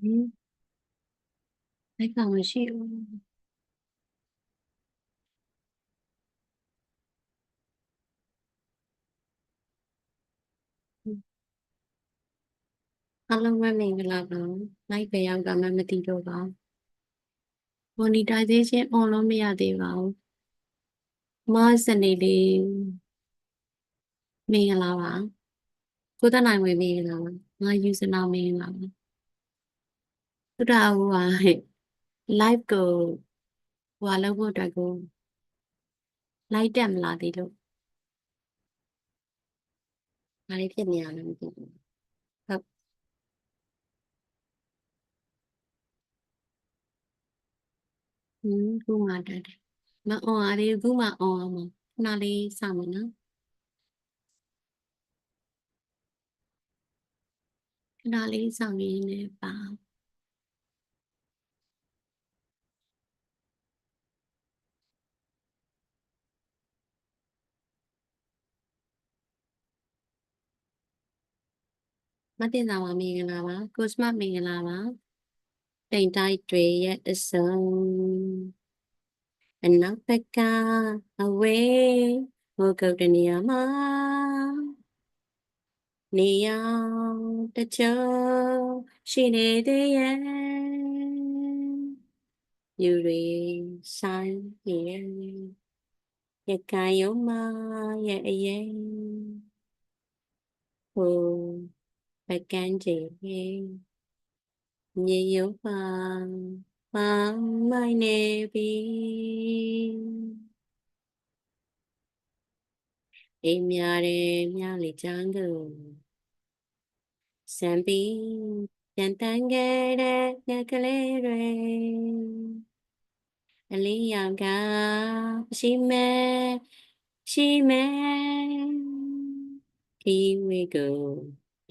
ဟင်းလိုက်ကမရှိဘူးအားလုံးပဲမင်္ဂလာပါလိုက်ပဲရောက်ကမှမသိတော့ပါဘူး monetization on လို့မရသေးပါဘူးမစနေလေးမင်္ဂလာပါကိုသက်နိုင်ဝင်မင်္ဂလာပါငါယူစနာမင်္ဂလာပါ သူတာဟိုဟာဟဲ့ live ကိုဟိုဟာလုပ်ဖို့အတွက်ကို live တက်မလာသေးလို့ဘာလေးဖြစ်နေရလဲမသိဘူးဟုတ်ဟင်းခုမှတက်တယ်မအောင်ရသေးဘူးခုမှအောင်အောင်မှာခဏလေးစောင့်မယ်နော်ခဏလေးစောင့်ရင်းနဲ့ပါ မတင်တာပါမင်္ဂလာပါကိုစမတ်မင်္ဂလာပါတိမ်တိုက်တွေရဲ့အစုံအနောက်ဘက်ကအဝေးဟိုကုတ်တနေရာမှာနေရောင်တချို့ရှိနေသေးရဲ့ယူရီဆိုင်ရဲ့ရကယုံမရဲ့အရင်ဟို ဘကန်းကျင်မြေရုပ်ပါမမိုင်နေပြီအိမ်များတယ်မြောက်လေချမ်းကိုစံပြီးပြန်တန်းခဲ့တဲ့ငကလေး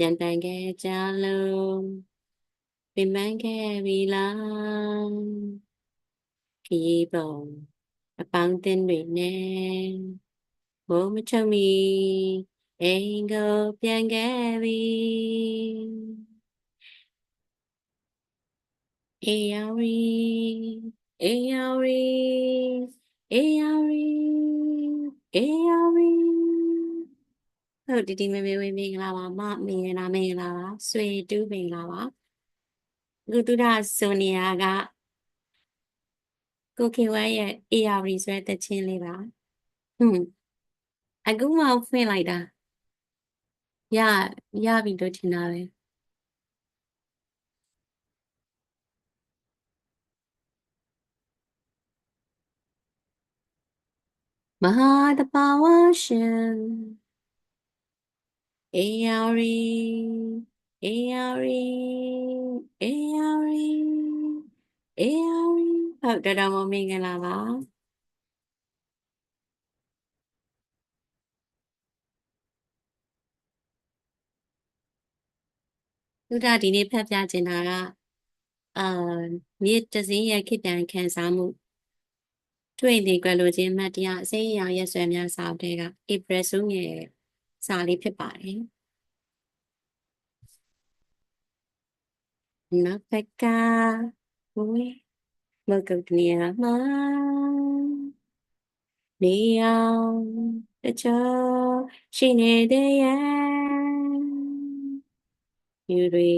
တွေအလေးရောင်ကရှိမဲရှိမဲဒီဝေကိုပြန်တန်ခဲ့ကြလုံးပင်ပန်းခဲ့ပြီလားခရီးပုံအပေါင်းအသင်းတွေနဲ့ဘုံမချုံမီအိမ်ကိုပြန်ခဲ့ပြီအေယာရီအေယာရီအေယာရီအေယာရီ ဟုတ်ဒီဒီမေမေဝေမင်္ဂလာပါမမင်္ဂလာမင်္ဂလာပါဆွေတူးမင်္ဂလာပါလူတုဒဆိုနီယာကကိုခေဝဲရဲ့ AR ဆိုတဲ့တခြင်းလေးပါဟွန်းအခုမှဖွင့်လိုက်တာရရပြီလို့ထင်တာပဲမဟာတပါဝရှင် အေယာရီအေယာရီအေယာရီအေယာရီဟုတ်တော်တော်မင်္ဂလာပါသုဒ္ဓဒီနေ့ဖတ်ပြချင်တာကအာမြေတစင်းရဲ့ခိတံခံစားမှုတွေ့နေကြလို့ချင်းမှတ်တရားအစိမ်းအရာရက်စွဲများစာအုပ်ထဲကဧပြီဆုံးရဲ့ စာလေးဖြစ်ပါတယ်နောက်ဘက်ကဝေးမကုတ်နေရာမှာနေအောင်တချို့ရှိနေတဲ့ရဲ့ယူတွေ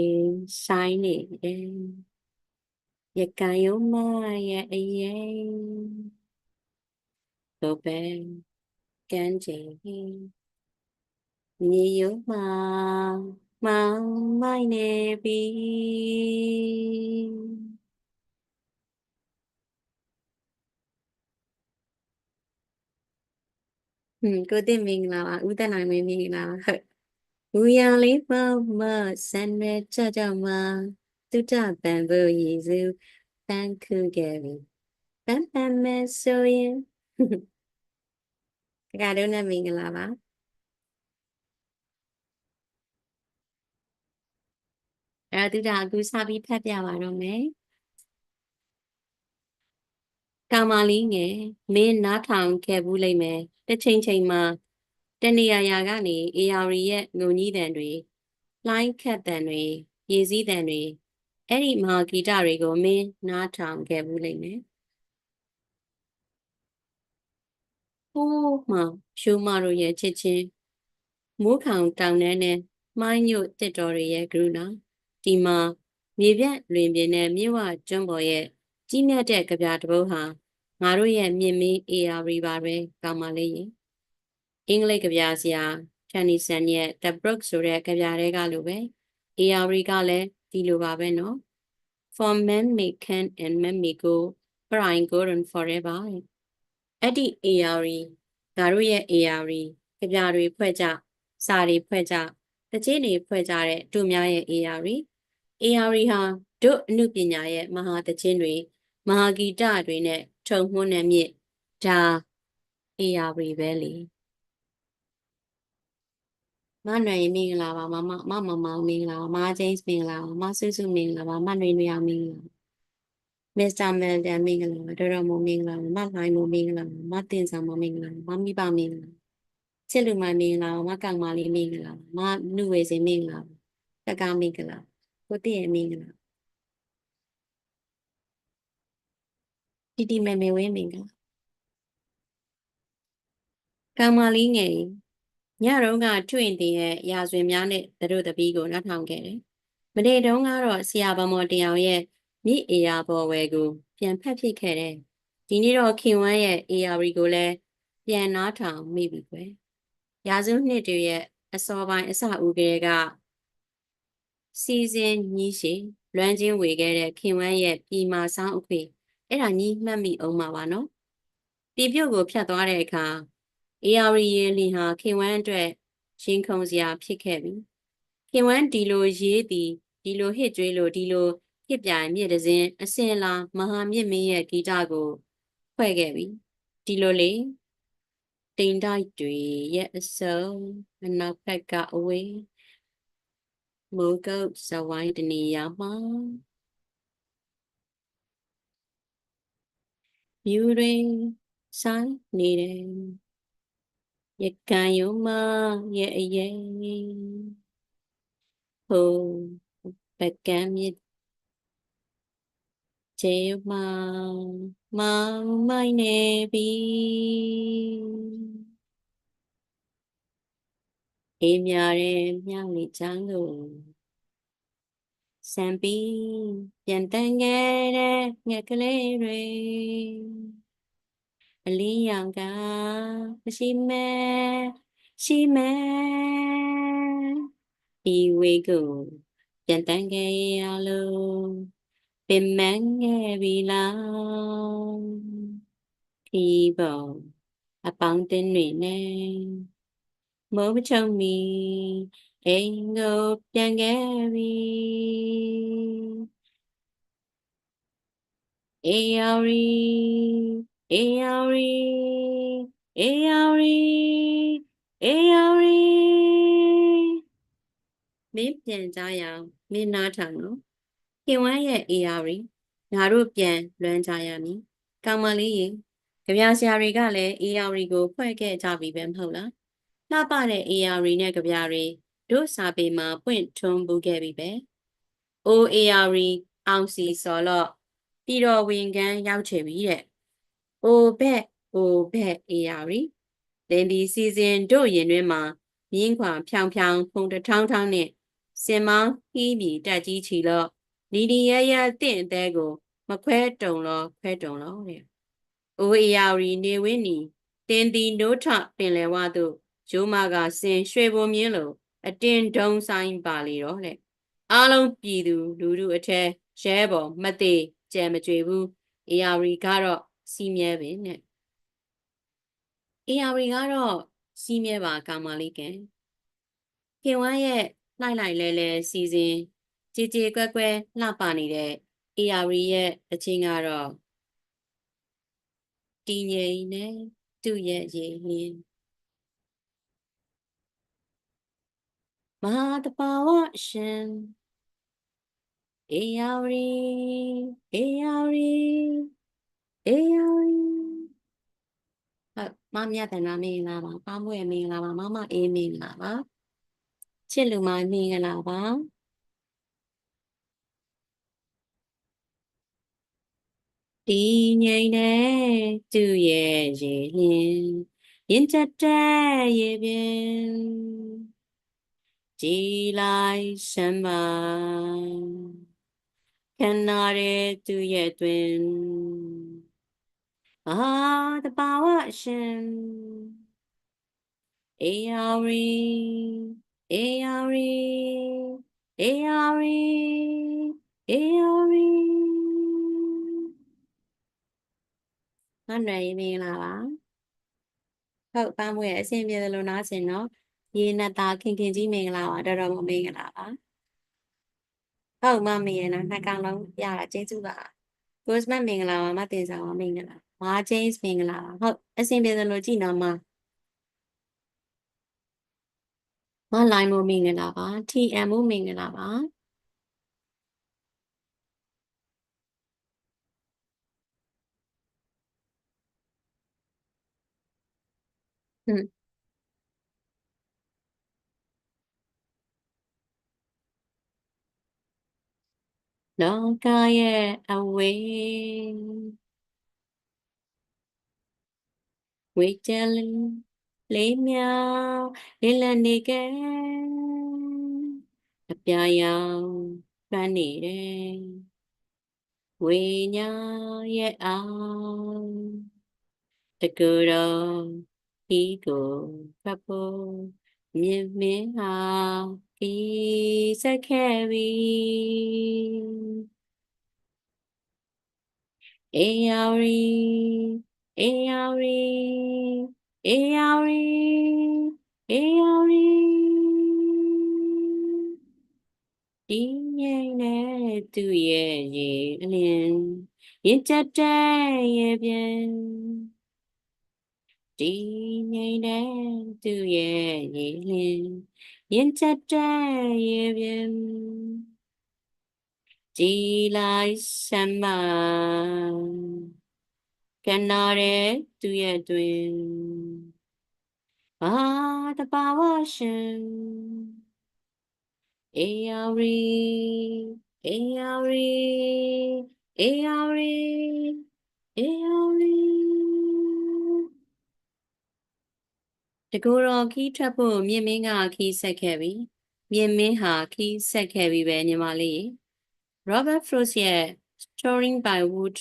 ဆိုင်နေတယ်ရကံယုံမရဲ့အရင်တော့ပဲကန်းချင် မြေယုံမမောင်မိုက်နေပြီဟွန်းကိုတင်မင်္ဂလာပါဦးသက်နိုင်မင်္ဂလာပါဟုတ်ဘူရန်လေးပေါ့မဆန်ရကြကြမှာတုတ္တပံဖို့ရည်စုပန်းခုခဲ့ပြီပန်းပန်းမဲဆိုရင်တကယ်တော့နဲ့မင်္ဂလာပါ အဲ့တော့တုတ္တအခုစပြီးဖတ်ပြပါတော့မယ်ကာမလေးငယ်မင်းနားထောင်ခဲ့ဘူးလိမ့်မယ်တစ်ချိန်ချိန်မှာတနေရာရာကနေ AR ရဲ့ငုံကြီးတန်တွေလှိုင်းခတ်တန်တွေရေစည်းတန်တွေအဲ့ဒီမဟာဂီတတွေကိုမင်းနားထောင်ခဲ့ဘူးလိမ့်မယ်ဟိုးမှဖြိုးမတို့ရဲ့ချစ်ချင်းမိုးခေါင်တောင်ထဲနဲ့မိုင်းညို့တစ်တော်တွေရဲ့ကရုဏာ ဒီမှာမြေပြန့်လွင်ပြင်နဲ့မြစ်ဝကျွန်းပေါ်ရဲ့ကြီးမြတ်တဲ့ကြပြတစ်ပုဒ်ဟာငါတို့ရဲ့မြင့်မင်း AR ပါပဲကောင်းပါလေရင်အင်္ဂလိပ်ကြပြဆရာ Tennyson ရဲ့ The Brook ဆိုတဲ့ကြပြတွေကလိုပဲ AR ကလည်းဒီလိုပါပဲနော် For men may can and men may go but I go on forever အဲ့ဒီ AR ငါတို့ရဲ့ AR ကြပြတွေဖွဲ့ကြစာတွေဖွဲ့ကြတခြင်းတွေဖွဲ့ကြတဲ့တို့များရဲ့ AR AR ဟာတို့အမှုပညာရဲ့မဟာတခြင်းတွေမဟာဂီတတွေနဲ့ထုံမှန်းတဲ့မြစ်ဒါ AR ပဲလေမနွေမင်္ဂလာပါမမမမမောင်မင်္ဂလာပါမဂျိမ်းစ်မင်္ဂလာပါမဆူဆူမင်္ဂလာပါမနွေနွေအောင်မင်္ဂလာပါမစ္စတာမန်ဒန်မင်္ဂလာပါဒေါ်တော်မမင်္ဂလာပါမလိုင်းမမင်္ဂလာပါမတင်ဆောင်မမင်္ဂလာပါမမိပါမင်္ဂလာချစ်လူမမင်္ဂလာပါမကောင်မလေးမင်္ဂလာပါမနုဝေစင်မင်္ဂလာပါတက္ကမင်္ဂလာ ကိုတည့်ရဲ့မင်္ဂလာတီတီမေမေဝင်းမင်္ဂလာကောင်မလေးငယ်ညတုန်းကထွင့်တင်ရဲ့ရာဇဝင်များနဲ့သူတို့တပီးကိုနှောက်ထောင်ခဲ့တယ်မနေ့တုန်းကတော့ဆရာဗမော်တယောင်ရဲ့မြစ်အေယာဘော်ဝဲကို ပြန်ဖတ်ဖြစ်ခဲ့တယ်ဒီနေ့တော့ခင်ဝမ်းရဲ့အေယာရီကိုလည်းပြန်နားထောင်မိပြီကွယ်ရာဇဝနှစ်တွေရဲ့အစောပိုင်းအစဦးကလေးက စီစဉ်ညီးရှိလွမ်းချင်းဝေခဲ့တဲ့ခင်ဝမ်းရဲ့ပြည်မာဆောင်အခွေအဲ့ဒါညီးမှတ်မိအောင်ပါပါနော်ပြည်ပြုတ်ကိုဖြတ်သွားတဲ့အခါအေယာရီရေလီဟာခင်ဝမ်းအတွက်ရှင်ခုံစရာဖြစ်ခဲ့ပြီခင်ဝမ်းဒီလိုရေးသည်ဒီလိုဟစ်ကြွေးလို့ဒီလိုဟစ်ပြိုင်မြစ်တစင်းအစင်လာမဟာမြင့်မင်းရဲ့ဂီတကိုဖွဲ့ခဲ့ပြီဒီလိုလေတိမ်တိုက်တွေရဲ့အစုံအနောက်ဘက်ကအဝေး မိုးကုတ်ဇဝိုင်းတနေရာမှာမြူရင်းဆိုင်နေတယ်ရကန်ယုံမရဲ့ အရေးဟိုပကံမြစ်ချေမမောင်မိုင်းနေပြီအေးမြရဲမြောက်နေချမ်းလို့စံပီပြန်တန်ခဲ့တဲ့ငှက်ကလေးတွေအလင်းရောင်ကမရှိမဲရှိမဲဤဝေကိုပြန်တန်ခဲ့ရလို့ပင်မငယ်ပြီလားဒီပေါ်အပေါင်းတင်တွေနဲ့ မိုးမချုံမီအိမ်ကိုပြန်ခဲ့ပြီအေယာရီအေယာရီအေယာရီအေယာရီမင်းပြန်ကြရအောင်မင်းနားထောင်နော်ခင်ဝမ်းရဲ့အေယာရီငါတို့ပြန်လွမ်းကြရမည်ကောင်မလေးရေကြပြဆရာတွေကလည်းအေယာရီကိုဖွဲ့ခဲ့ကြပြီပဲမဟုတ်လား လှပတဲ့အေယာရီနဲ့ကြပြတွေတို့စာပေမှာပွင့်ထွန်းပူခဲ့ပြီပဲအိုအေယာရီအောင်စီစော်လော့ပြည်တော်ဝင်ကန်းရောက်ချေပြီတဲ့။အိုဘက်အိုဘက်အေယာရီလင်ဒီစီစဉ်တို့ရင်တွင်မှာမြင်းခွာဖြောင်ဖြောင်ဖုန်တထောင်းထောင်းနဲ့စင်မောင်းဟီးပြီးတက်ကြီးချီလော့လီဒီရရတင့်အသေးကို မခွဲတုံလောခွဲတုံလောတဲ့။အိုအေယာရီနေဝင်းနီတင်တီနိုးထပင်လေဝသို့ ဂျိုးမကစင်ရွှေပုံမြင်းလိုအတင်ဒုံဆိုင်ပါလေတော့တဲ့။အားလုံးပြည်သူလူလူအထက်ရဲဘော်မသေးကြံမကြွေဘူးအေယာရီကတော့စီးမြဲပဲနဲ့အေယာရီကတော့စီးမြဲပါကောင်မလေးကင်ခင်ဝမ်းရဲ့လှိုက်လိုက်လဲလဲစီစဉ်ကြည်ကြည်ကွက်ကွဲလှပနေတဲ့အေယာရီရဲ့အချင်းကတော့တည်ငြိမ်နဲ့သူ့ရဲ့ရည်ရင်း မဟာတဘာဝရှင်အေယာရီအေယာရီအေယာရီဟုတ်မမြတ်တနာမင်္ဂလာပါပါမွေမင်္ဂလာပါမမအေးမင်္ဂလာပါချစ်လူမမင်္ဂလာပါတည်ငြိမ်တဲ့သူရဲ့ရေလင်းရင်ချက်တဲ့ရေပင် ကြည်လိုက်ရှမ်းပါခန္ဓာရဲ့သူရဲ့တွင်အာတဘာဝရှင်အေယာရီအေယာရီအေယာရီအေယာရီငါຫນွယ်ရေးမင်္ဂလာပါဟုတ်ပန်းမွေအဆင်ပြေသလိုနားဆင်နော် ရေနတာခင်ခင်ကြီးမင်္ဂလာပါတော်တော်မင်္ဂလာပါဟုတ်မမရေနော်နှစ်ကောင်လုံးရတာကျေးဇူးပါကိုစမမင်္ဂလာပါမတင်ဆောင်ပါမင်္ဂလာမာဂျိမ်းစ်မင်္ဂလာပါဟုတ်အဆင်ပြေသလိုကြည့်နော်မမလိုင်းမို့မင်္ဂလာပါ TM မို့မင်္ဂလာပါဟွန်း လောကရဲ့အဝေးဝေချလလေးမြောင်လေးလက်နေကဲအပြာရောင်ပန်းနေတယ်ဝေညာရဲ့အောင်တကူတော်ဒီကိုဖတ်ဖို့မြင်မင်းဟာ ဒီစက်ခဲ့ပြီအေယာရီအေယာရီအေယာရီအေယာရီဒီငိမ့်တဲ့သူရဲ့ရေအလင်းရင်ချက်တဲ့ရဲ့ပြန်ဒီငိမ့်တဲ့သူရဲ့ရေလင်း ရင်ချက်တဲ့ရဲ့ပြန်ကြည်လိုက်စမ်းမကန္နာရဲ့သူရဲ့တွင်ဘာတပါဝရှင်အေယာရီအေယာရီအေယာရီအေယာရီ တကူတော်ခီးထွက်ဖို့မြင့်မင်းကခီးဆက်ခဲ့ပြီမြင့်မင်းဟာခီးဆက်ခဲ့ပြီပဲညီမလေး Robert Frost ရဲ့ Storing by Wood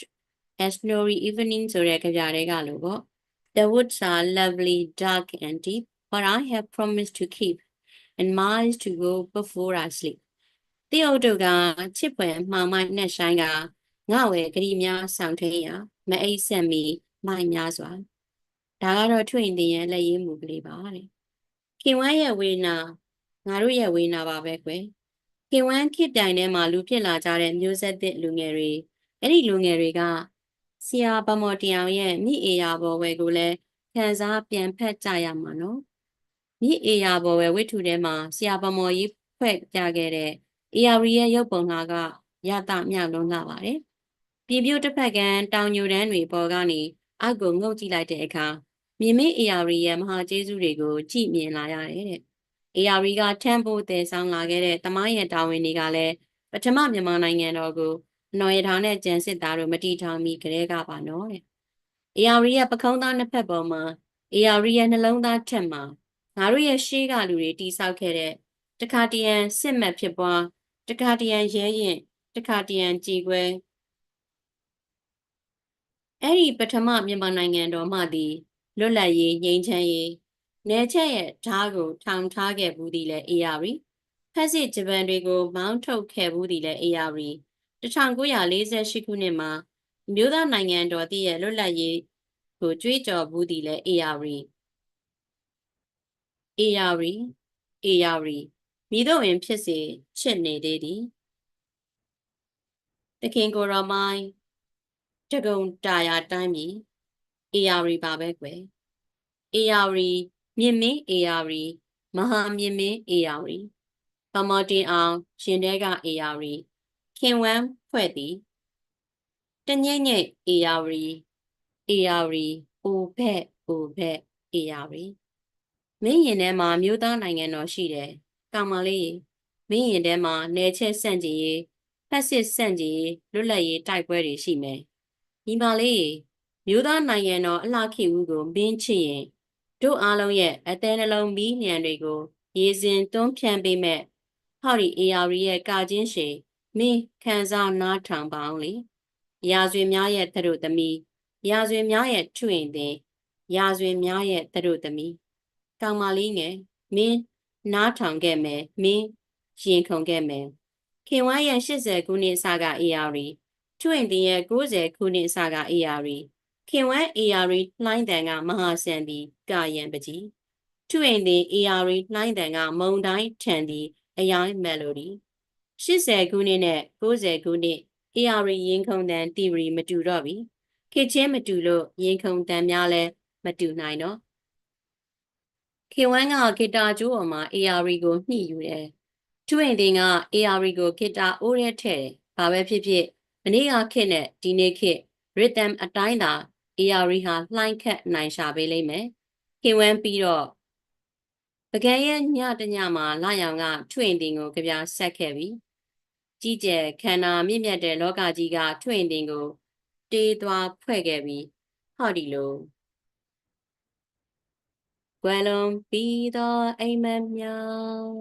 A Snowy Evening ဆိုတဲ့ကြပြတဲ့ကလို့ပေါ့ The woods are lovely, dark and deep, but I have promised to keep and miles to go before I sleep. တယောက်တို့ကချစ်ဖွယ်မှောင်မိုက်နဲ့ဆိုင်ကငါ့ဝယ်ဂရီများဆောင်ထင်းရမအိပ်ဆက်မီမိုက်များစွာ ဒါကတော့ထွင်တင်ရဲ့လက်ရည်မူကလေးပါတဲ့ခင်ဝမ်းရဲ့ဝေနာငါတို့ရဲ့ဝေနာပါပဲကွယ်ခင်ဝမ်းခေတိုင်ထဲမှာလူဖြစ်လာကြတဲ့မျိုးဆက်သစ်လူငယ်တွေအဲ့ဒီလူငယ်တွေကဆရာဗမော်တယောင်ရဲ့မြစ်အေယာဘော်ဝဲကိုလည်းခံစားပြန်ဖက်ကြရမှာနော်မြစ်အေယာဘော်ဝဲဝိထုထဲမှာဆရာဗမော်ကြီးဖွဲ့ပြခဲ့တဲ့အေယာရီရဲ့ရုပ်ပုံငါကရတမြောက်လုံးလာပါတယ်ပြည်ပြိုတစ်ဖက်ကတောင်ညိုတန်းတွေပေါ်ကနေအောက်ကိုငုတ်ကြည့်လိုက်တဲ့အခါ မြင်မင်းအေယာရီရဲ့မဟာကျေးဇူးတွေကိုကြည့်မြင်လာရတယ်တဲ့အေယာရီကထမ်းဖို့တည်ဆောင်လာခဲ့တဲ့တမိုင်းရဲ့တာဝန်တွေကလည်းပထမမြန်မာနိုင်ငံတော်ကိုနော်ရထောင်နဲ့ကျန်စစ်သားတို့မတီထောင်မီကလေးကပါနော်တဲ့။အေယာရီရဲ့ပခုံးသားနှစ်ဖက်ပေါ်မှာအေယာရီရဲ့နှလုံးသားထက်မှာငါတို့ရဲ့ရှေးကလူတွေတိဆောက်ခဲ့တဲ့တခါတရံစစ်မှတ်ဖြစ်ပွားတခါတရံရဲရင်တခါတရံကြည်ခွဲအဲ့ဒီပထမမြန်မာနိုင်ငံတော်မှသည် လွတ်လပ်ရေးငြိမ်းချမ်းရေးနယ်ချက်ရဲ့ဓာတ်ကိုထောင်ထားခဲ့ဘူးသည်လည်းအေယာရီဖက်စစ်ဂျပန်တွေကိုမောင်းထုတ်ခဲ့ဘူးသည်လည်းအေယာရီ1948ခုနှစ်မှာမြို့သားနိုင်ငံတော်တည်ရဲ့လွတ်လပ်ရေးကိုကြွေးကြော်ဘူးသည်လည်းအေယာရီအေယာရီအေယာရီမိတို့ဝင်ဖြစ်စေချစ်နေသေးသည်တခင်ကိုရမိုင်းတကုံတာယာတိုင်းပြီအေ ယာရီပါပဲကွယ်အေယာရီမြင့်မင်းအေယာရီမဟာမြင့်မင်းအေယာရီပမော်တင်အောင်ရှင်တဲကအေယာရီခင်ဝမ်းဖွဲ့သည်တညိမ့်ညိမ့်အေယာရီအေယာရီအိုဘက်အိုဘက်အေယာရီမင်းရင်ထဲမှာမြို့သားနိုင်ငံတော်ရှိတယ်ကောင်မလေးမင်းရင်ထဲမှာနယ်ချက်ဆန့်ကျင်ရေးဖက်စစ်ဆန့်ကျင်ရေးလွတ်လပ်ရေးတိုက်ပွဲတွေရှိမယ်ညီမလေး မျိုးသားနိုင်ငံတော်အလှခိဦးကိုမင်းချစ်ရင်တို့အားလုံးရဲ့အသေးနှလုံးမီးညံတွေကိုရေစင်တွန်းဖြန့်ပေးမဲ့ဟောဒီအေယာရီရဲ့ကာချင်းရှည်မင်းခံစားနားထောင်ပါအောင်လေရာဇဝင်များရဲ့သတို့သမီးရာဇဝင်များရဲ့ထွင်သည်ရာဇဝင်များရဲ့သတို့သမီးကောင်မလေးငယ်မင်းနားထောင်ခဲ့မယ်မင်းရင်ခုန်ခဲ့မယ်ခင်ဝါရဲ့80ခုနှစ်အစကအေယာရီထွင်တင်ရဲ့90ခုနှစ်အစကအေယာရီ ခင်ဝမ်းအေယာရီလှိုင်းတန်ကမဟာဆန်သည်ကာယံပကြီးထွင်တင်အေယာရီလှိုင်းတန်ကမုံတိုင်းထန်သည်အယောင်မယ်လိုဒီ80ခုနှစ်နဲ့90ခုနှစ်အေယာရီရင်ခုန်တန်တီရီမတူတော့ပြီခေချင်းမတူလို့ရင်ခုန်တန်များလဲမတူနိုင်တော့ခင်ဝမ်းကဂီတာကျိုးပေါ်မှာအေယာရီကိုညှိယူတယ်ထွင်တင်ကအေယာရီကိုဂီတာအိုးရဲထဲ့တယ်ဘာပဲဖြစ်ဖြစ်မနေ့ကခေတ်နဲ့ဒီနေ့ခေတ် rhythm အတိုင်းသာ AR ဟာလှိုင်းခတ်နိုင်ရှာပေးလိမ့်မယ်။ခင်ဝမ်းပြီးတော့ပကံရဲ့ညတညမှာလာရောင်ကထွင့်တင်ကိုကြပြဆက်ခဲ့ပြီ။ကြီးကျယ်ခန္ဓာမြင့်မြတ်တဲ့လောကကြီးကထွင့်တင်ကို တေးသွားဖွဲ့ခဲ့ပြီးဟောဒီလိုကွယ်လွန်ပြီးသောအိမ်မက်မြောင်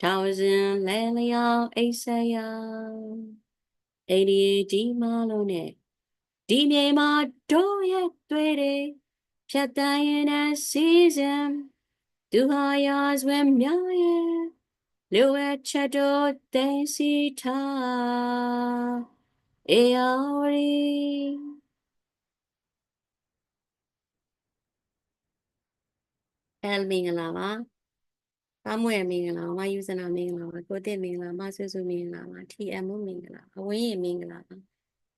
ထောင်စဉ်လဲလျောင်အိတ်ဆက်ရောက်အိဒီဒီမလုံးနဲ့ ဒီမြေမှာတို့ရဲ့တွေ့တယ်ဖြတ်တန်းရင်နဲ့စီစဉ်သူဟာရာဇဝဲမြောင်ရဲ့လူဝဲချက်တို့သိစီထားအေယော်ရီအဲလ်မင်္ဂလာပါ။ပါမွေမင်္ဂလာပါ။မယူဇနာမင်္ဂလာပါ။ကိုတစ်မင်္ဂလာပါ။မဆွဆွမင်္ဂလာပါ။ TM မင်္ဂလာပါ။အဝင်းရင်မင်္ဂလာပါ။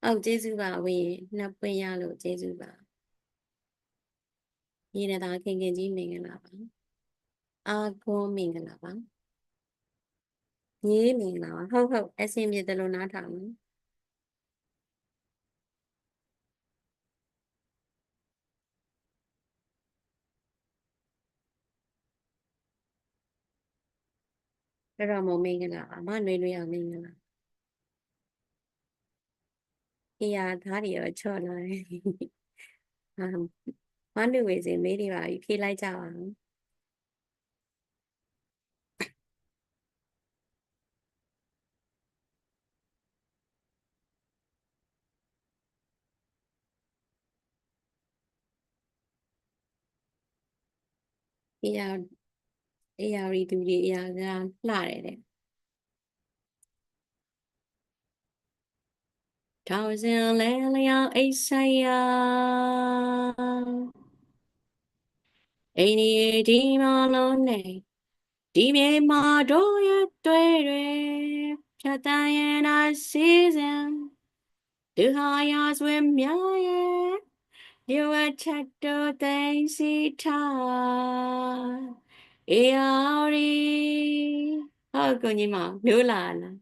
အောက်ကျေးဇူးပါအဝင်းရင်နှစ်ပွင့်ရလို့ကျေးဇူးပါ။ညီနဲ့သားခင်ခင်ကြီးမင်္ဂလာပါ။အာကွန်မင်္ဂလာပါ။ညီမင်္ဂလာပါ။ဟုတ်ဟုတ်အဆင်ပြေတယ်လို့နားထောင်နော်။အဲ့တော့မမင်္ဂလာပါ။မနွေနွေအောင်မင်္ဂလာ။ အေးရသားတွေရောချော့လာတယ်။အာမနုဝေစင်မေးနေပါပြီဖြေလိုက်ကြပါဦး။အေးရအေးရရီသူတွေအေးရကလှတယ်တဲ့ ထောင်စင်လဲလျောင်အိတ်ဆိုင်ရအိန္ဒိယဒီမလုံးနဲ့ဒီမြေမှာတို့ရဲ့တွေ့တွေဖြတ်တန်းရင်အစီစဉ်သူဟာရာဇဝင်များရဲ့လူအချက်တို့သိစီထားအေယာရီဟုတ်ကိုညီမမျိုးလာလား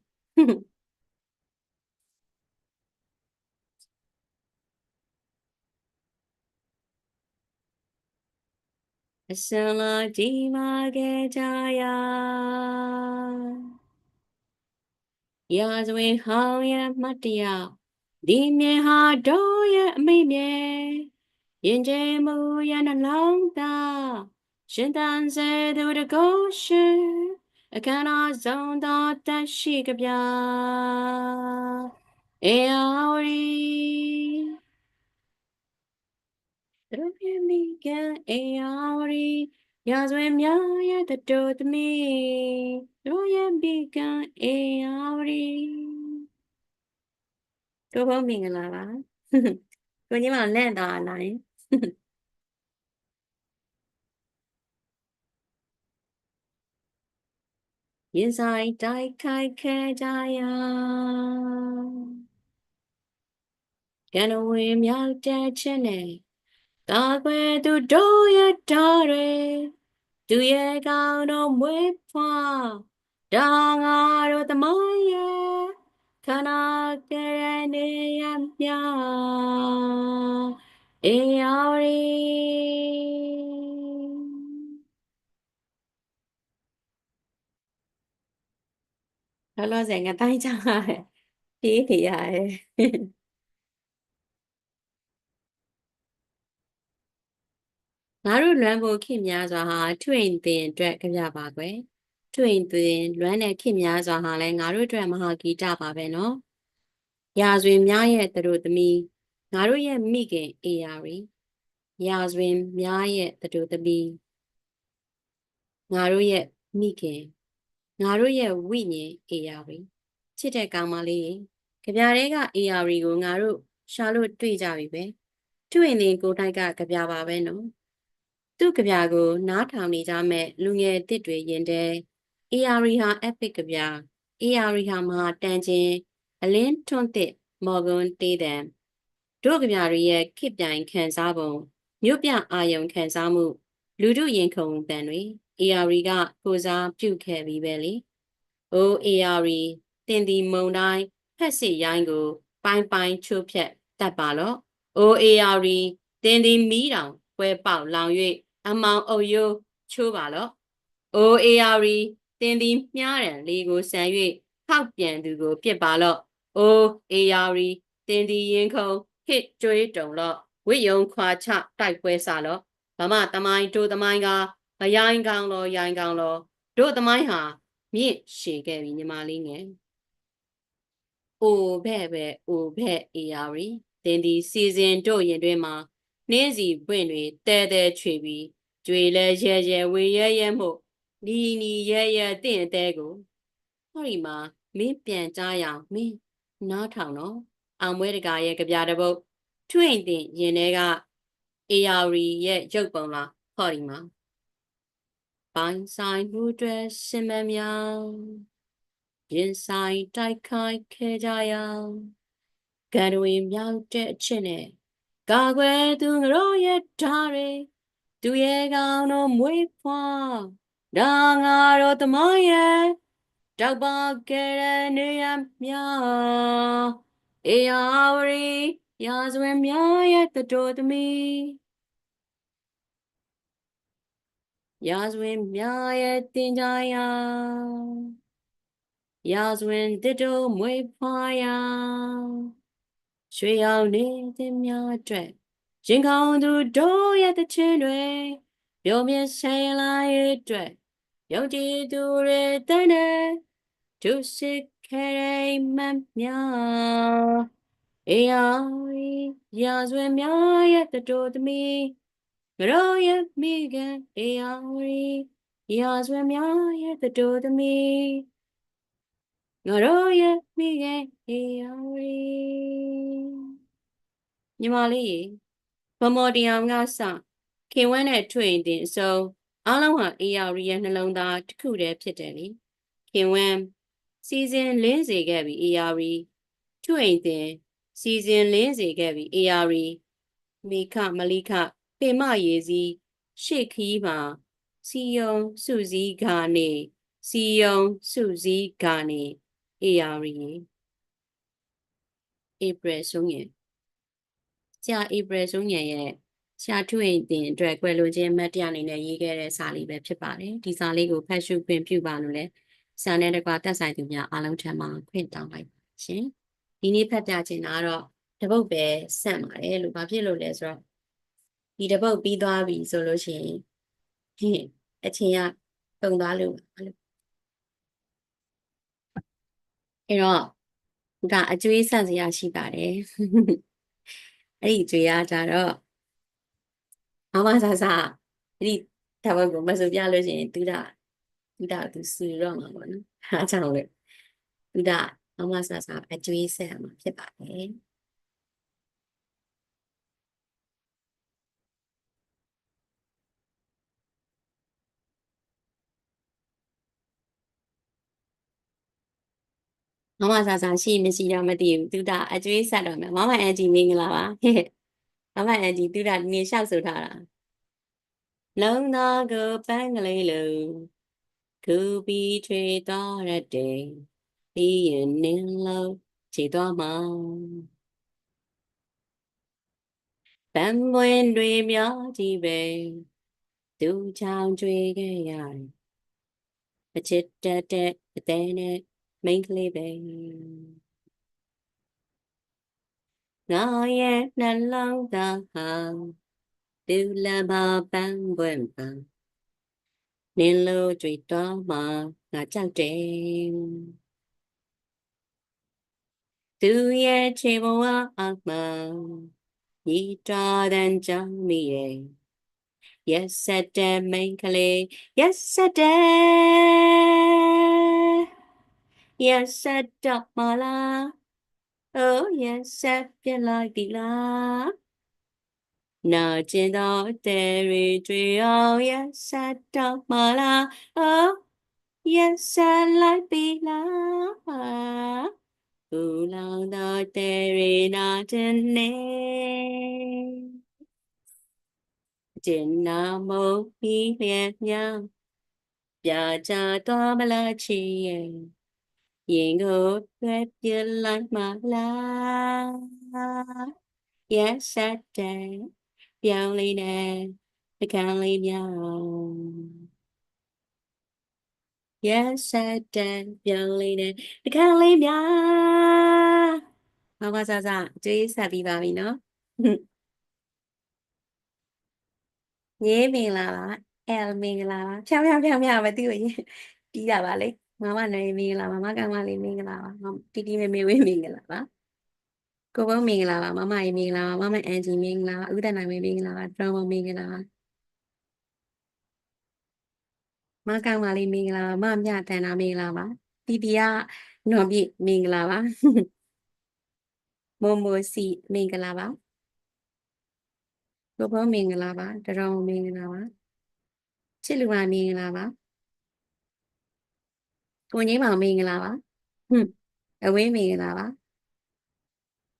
အစံလာဒီမာခဲ့ကြရာရာဇဝင်ဟောင်းရဲ့မတ်တရားဒီမြေဟာတို့ရဲ့အမိမြေရင်ကျဲမှုရဲ့နှလုံးသားရှင်တန်စေသူတကုရှင်အခမ်းအနားဆုံးသောတက်ရှိကြပြအေယာဝရီသူတို့ရဲ့ မိခင်အေယာဝရီရာဇဝင်များရဲ့တတော်သမီးသူတို့ရဲ့မိခင်အေယာဝရီကိုဘုံမင်္ဂလာပါကိုညီမလက်တော်လာရင်ရင်ဆိုင်တိုက်ခိုက်ခဲ့ကြရာကံဝင်မြောက်တဲ့ချက်နဲ့ ကာကွယ်သူတို့ရဲ့တော်တွေသူရဲ့ကောင်းတော်မွေးဖွားဒါငါတို့သမိုင်းရဲ့ခန္ဓာကဲတဲ့နေရမြအေယာရီလောလောဆယ်ငတိုင်းကြရတယ်ပြေးနေရတယ် ငါတို့လွမ်းကိုခေတ်များစွာဟာထွင်သင်အတွက်ကြပြပါကွယ်ထွင်သင်လွမ်းတဲ့ခေတ်များစွာဟာလည်းငါတို့အတွက်မဟာဂီတပါပဲနော်ရာဇဝင်များရဲ့သူတို့သမီးငါတို့ရဲ့မိခင်အေယာရီရာဇဝင်များရဲ့သူတို့သမီးငါတို့ရဲ့မိခင်ငါတို့ရဲ့ဝိညာဉ်အေယာရီချစ်တဲ့ကောင်မလေးရေကြပြတဲ့ကအေယာရီကိုငါတို့ရှာလို့တွေ့ကြပြီပဲထွင်သင်ကိုယ်တိုက်ကကြပြပါပဲနော် သူ့ကြပြကို နားထောင်နေကြမဲ့လူငယ်တစ်တွေရင်တဲ့ AR ဟာ epic ကြပြ AR ဟာမဟာတန်ချင်းအလင်းထွန်းတစ်မော်ဂွန်တေးတံတို့ကြပြတွေရဲ့ခစ်ပြိုင်ခံစားပုံမြို့ပြအာယုံခံစားမှု လူတို့ရင်ခုန်တန်တွေ AR ကကိုစားပြုခဲ့ပြီးပဲလေ။အိုး AR တင်ဒီမုံတိုင်းဖက်စစ်ရိုင်းကို ပိုင်းပိုင်းချိုးဖြက်တတ်ပါလော့။အိုး AR တင်ဒီမီးတောင်ပွဲပေါက်လောင်၍ အမောင်အုပ်ရိုးချိုးပါလော့။အိုး AR တင်ဒီမြားရန်လေးကိုဆန်၍ဖောက်ပြန်သူကိုပြစ်ပါလော့။အိုး AR တင်ဒီရင်ခုန်ဟစ်ကြွေးတုံလော့ဝိယုံခွာချတိုက်ပွဲစားလော့ဗမာတမိုင်းတို့တမိုင်းကမရိုင်းကောင်းလောရိုင်းကောင်းလောတို့တမိုင်းဟာမြင့်ရှည်ခဲ့ပြီညီမလေးငယ်အိုဘဲ့ပဲအိုဘဲ့ AR တင်ဒီစီဇန်တို့ရင်တွင်မှာ နှင်းစီပွင့်တွေတဲတဲချွေပြီးကြွေလဲရဲရဲဝေရဲရဲမှုနီနီရဲရဲတင့်အသေးကိုဟောဒီမှာမင်းပြန်ကြရအောင်မင်းနားထောင်တော့အောင်မွဲတကာရဲ့ကြပြတစ်ပုတ်ထွင့်တင်ရင်ထဲက AR ရဲ့ရုပ်ပုံလားဟောဒီမှာပိုင်းဆိုင်မှုတွေရှင်မမြောင်ရင်ဆိုင်တိုက်ခိုက်ခဲ့ကြရအောင်ကံတွင်မြောက်တဲ့အချက်နဲ့ ကာကွယ်သူငရောရဲ့ဓာရီသူရဲ့ကောင်တော်မွေးဖွားဒါငါတော်သမိုင်းရဲ့တောက်ပါခဲ့တဲ့နေရမြောင်အေယာဝရီရာဇဝင်များရဲ့တတော်သမီးရာဇဝင်များရဲ့တင်ကြရာရာဇဝင်တတော်မွေးဖွားရာ ရွှေရောင်နေတဲ့များအတွက်ရင်ကောင်းသူတို့ရဲ့တခြင်းတွေပြောမြင်ဆိုင်လာရဲ့အတွက်ယုံကြည်သူတွေတန်းတဲ့သူစစ်ခဲတဲ့မတ်များအေယာရီရာဇဝင်များရဲ့တတော်သမီးငရောရဲ့မိခင်အေယာရီရာဇဝင်များရဲ့တတော်သမီး ငရောရဲ့မိခင်အေယာရီညီမလေးရေဗမော်တရားကစခင်ဝမ်းနဲ့ထွင်တင်အစုံအားလုံးဟာအေယာရီရဲ့နှလုံးသားတစ်ခုတည်းဖြစ်တယ်လေခင်ဝမ်းစီစဉ်လင်းစေခဲ့ပြီအေယာရီထွင်တင်စီစဉ်လင်းစေခဲ့ပြီးအေယာရီမိခမလိခပေမရေစီရှေ့ခီးမှာစီယုံစုစည်းကနေစီယုံစုစည်းကနေ အေယာရီဧပြီဆုံးရဆရာဧပြီဆုံးရရဲ့ဆရာထွင်တင်အတွက်ကွယ်လွန်ခြင်းအမှတ်တရအနေနဲ့ရေးခဲ့တဲ့စာလေးပဲဖြစ်ပါတယ်ဒီစာလေးကိုဖတ်ရှုခွင့်ပြုပါလို့လဲဆရာနဲ့တကွာတက်ဆိုင်သူများအားလုံးထံမှာခွင့်တောင်းလိုက်ပါရှင်ဒီနေ့ဖတ်ပြချင်တာကတော့တပုတ်ပဲဆန့်ပါတယ်လို့ဘာဖြစ်လို့လဲဆိုတော့ဒီတပုတ်ပြီးသွားပြီဆိုလို့ရှိရင်ဟင်းအချင်းကတုံသွားလို့ပါလို့ အဲ့တော့ဒါအကျွေးဆက်စရာရှိပါတယ်အဲ့ဒီအကျွေးကကြတော့မမဆာဆာအဲ့ဒီတပုတ်ကိုမဆိုပြလို့ရှိရင်သူကသူကသူစူတော့မှာပေါ့နော်အားကြောင့်လေသူကမမဆာဆာအကျွေးဆက်ရမှာဖြစ်ပါတယ် မမဆာဆာရှိမရှိတော့မသိဘူးသူကအကျွေးဆက်တော့မယ်မမအန်ဂျီမင်္ဂလာပါဟဲ့မမအန်ဂျီသူကဒီနေ့လျှောက်ဆိုထားတာလုံသားကိုပန်းကလေးလုံးကူပြီးထွေသွားရတဲ့ပြီးရင်နင်းလုံးခြေသွားမှာပန်းပွင့်တွေများကြီးပဲသူချောင်းကျွေးခဲ့ရတယ်အချစ်တက်တဲ့အသေးနဲ့ မိန်းကလေးပဲငါရဲ့နှလုံးသားဟာသူလမ်းပါပန်းပွင့်ပန်းနင်းလို့ကြွေတော်မှာငါကြောက်တယ်သူရဲ့ခြေဘ ဝအမှန်ဤတော်တန်ကြောင့်မိရဲ့ Yes ဆက်တဲ့မိန်းကလေး Yes ဆက်တဲ့ Yes ဆက်တော့မလား Oh yes ဆက်ပြလိုက်ဒီလားနာကျင်တော့တဲ့ရီတွေအောင် Yes ဆက်တော့မလား Oh yes ဆက်လိုက်ပြီလားဘူလောင်တော့တဲ့ရီနာတဲ့နေကျင်နာမုတ်ပြီးလျက်မြောင်ပြကြတော့မလားချီရဲ့ ရင်ကိုပြည့်ပြလိုက်မလား Yes ဆက်တဲ့ပြောင်းလေးနဲ့တကန်းလေးမြောင် Yes ဆက်တဲ့ပြောင်းလေးနဲ့တကန်းလေးမြောင်မမဆဆကျေးဆက်ပြီးပါပြီနော်ညေးမင်္ဂလာပါအဲလမင်္ဂလာပါဖြောင်းဖြောင်းဖြောင်းဖြောင်းပဲသူ့ကိုတီးတာပါလေ မမနိုင်မင်္ဂလာပါမကမလေးမင်္ဂလာပါမတီတီမေမေဝေးမင်္ဂလာပါကိုဘုံမင်္ဂလာပါမမရေမင်္ဂလာပါမမအန်ဂျီမင်္ဂလာပါဥဒ္ဒနိုင်မင်္ဂလာပါဒရမမင်္ဂလာပါမကမလေးမင်္ဂလာပါမမြတန်တာမင်္ဂလာပါတီတီကနော်ပြည့်မင်္ဂလာပါမိုမိုစီမင်္ဂလာပါကိုဘုံမင်္ဂလာပါဒရမမင်္ဂလာပါချစ်လူပါမင်္ဂလာပါ ကိုကြီးမောင်မင်္ဂလာပါဟွန်းအဝေးမင်္ဂလာပါ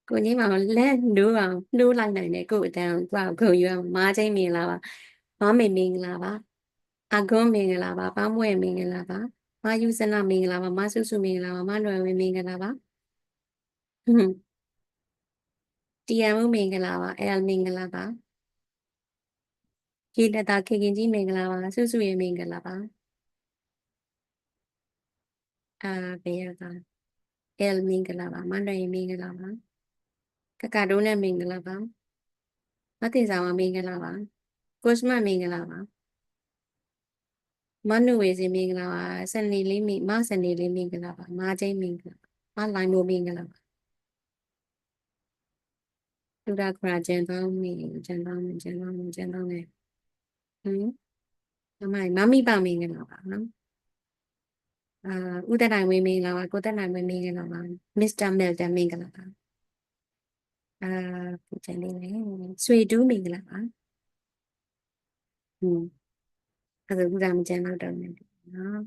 ကိုကြီးမောင်လက်နိုးအောင်နှိုးလိုက်နိုင်တယ်ကို့အတန်းကိုခုံယူအောင်မားချင်းမင်္ဂလာပါမမေမင်္ဂလာပါအကွန်မင်္ဂလာပါပန်းမွဲမင်္ဂလာပါမယူစနာမင်္ဂလာပါမဆုစုမင်္ဂလာပါမနွယ်ဝင်းမင်္ဂလာပါဟွန်းတီယမ်မင်္ဂလာပါအဲလမင်္ဂလာပါခေတတာခေခင်ကြီးမင်္ဂလာပါဆုစုရေမင်္ဂလာပါ အာဘေရကအဲလ်မင်္ဂလာပါမန္တရမင်္ဂလာပါကကဒိုးနဲ့မင်္ဂလာပါမသိဆောင်မင်္ဂလာပါကိုစမမင်္ဂလာပါမနုဝေစီမင်္ဂလာပါစနေလေးမင်မစနေလေးမင်္ဂလာပါမာကျိမင်္ဂလာမလိုင်းမိုမင်္ဂလာပါဒုရခရာကျန်သောမင်ကျန်သောမင်ကျန်သောမင်ကျန်သောမင်ဟမ်အမိုင်မမီပါမင်္ဂလာပါနော် အာဥဒတိုင်ဝင်းမင်္ဂလာပါကိုတက်နိုင်ဝင်းမင်္ဂလာပါမစ္စတာမယ်တန်မင်္ဂလာပါအာပူချင်နေလေဆွေတူးမင်္ဂလာပါဟွန်းအဲ့ဒါဥဒမကျန်တော့တော့မယ်နော်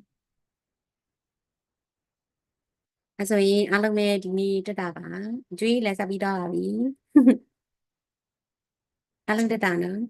အဲ့ဆိုရင်အားလုံးပဲဒီနေ့တက်တာပါအကျွေးလည်းဆက်ပြီးတော့ပါပြီအားလုံးတက်တာနော်